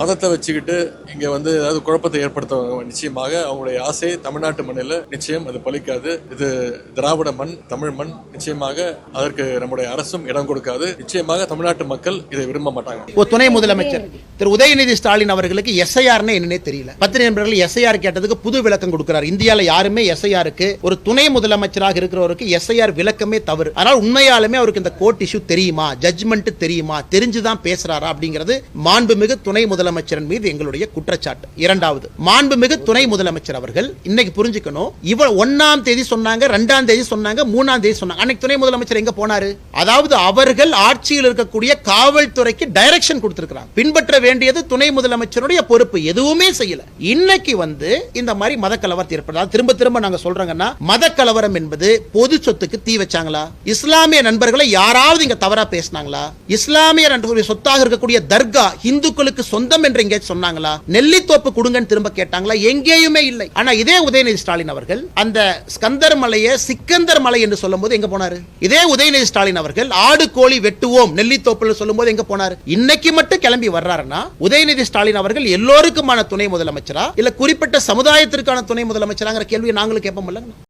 மதத்தை வச்சுக்கிட்டு இங்க வந்து ஏதாவது குழப்பத்தை ஏற்படுத்துவாங்க. நிச்சயமாக அவங்களுடைய ஆசை தமிழ்நாட்டு மண்ணில் நிச்சயம் அது பலிக்காது. இது திராவிட மண் தமிழ் மண். நிச்சயமாக அதற்கு நம்முடைய அரசும் இடம் கொடுக்காது. நிச்சயமாக தமிழ்நாட்டு மக்கள் இதை விரும்ப மாட்டாங்க. ஒரு துணை முதலமைச்சர். திரு உதயநிதி ஸ்டாலின் அவர்களுக்கு எஸ்ஐஆர்னு என்னன்னே தெரியல. பத்திரிகை நண்பர்கள் எஸ்ஐஆர் கேட்டதுக்கு புது விளக்கம் கொடுக்கிறார். இந்தியாவில் யாருமே எஸ்ஐஆருக்கு ஒரு துணை முதலமைச்சராக இருக்கிறவருக்கு எஸ்ஐஆர் விளக்கமே தவறு. ஆனால் உண்மையாலுமே அவருக்கு இந்த கோர்ட் இஷ்யூ தெரியுமா? ஜட்ஜ்மெண்ட் தெரியுமா? தெரிஞ்சுதான் பேசுறாரா அப்படிங்கிறது மாண்புமிகு துணை முதலமைச்சரின் மீது எங்களுடைய குற்றச்சாட்டு. இரண்டாவது மாண்புமிகு துணை முதலமைச்சர் அவர்கள் இன்னைக்கு புரிஞ்சுக்கணும் இவர் ஒன்னாம் தேதி சொன்னாங்க ரெண்டாம் தேதி சொன்னாங்க மூணாம் தேதி சொன்னாங்க. அன்னைக்கு துணை முதலமைச்சர் எங்க போனாரு? அதாவது அவர்கள் ஆட்சியில் இருக்கக்கூடிய காவல்துறைக்கு டைரக்ஷன் கொடுத்திருக்கிறாங்க. பின்பற்ற வேண்டியது துணை முதலமைச்சருடைய பொறுப்பு எதுவுமே செய்யல. இன்னைக்கு வந்து இந்த மாதிரி மத கலவரத்தை ஏற்படுது திரும்ப திரும்ப நாங்க சொல்றாங்கன்னா மத கலவரம் என்பது பொது சொத்துக்கு தீ வச்சாங்களா? இஸ்லாமிய நண்பர்களை யாராவது இங்க தவறா பேசினாங்களா? இஸ்லாமிய நண்பர்களுடைய சொத்தாக இருக்கக்கூடிய தர்கா இந்துக்களுக்கு சொந்தம் என்று எங்கே சொன்னாங்களா? நெல்லித்தோப்பு கொடுங்கன்னு திரும்ப கேட்டாங்களா? எங்கேயுமே இல்லை. ஆனா இதே உதயநிதி ஸ்டாலின் அவர்கள் அந்த ஸ்கந்தர் மலையை சிக்கந்தர் மலை என்று சொல்லும் போது எங்க போனாரு? இதே உதயநிதி ஸ்டாலின் அவர்கள் ஆடு கோழி வெட்டுவோம் நெல்லித்தோப்புல சொல்லும்போது எங்க போனாரு? இன்னைக்கு மட்டும் கிளம்பி வர்றாருன்னா உதயநிதி ஸ்டாலின் அவர்கள் எல்லோருக்குமான துணை முதலமைச்சரா? இல்ல குறிப்பிட்ட சமுதாயத்திற்கான துணை முதலமைச்சராங்கிற கேள்வியை நாங்களும் கேட்போம்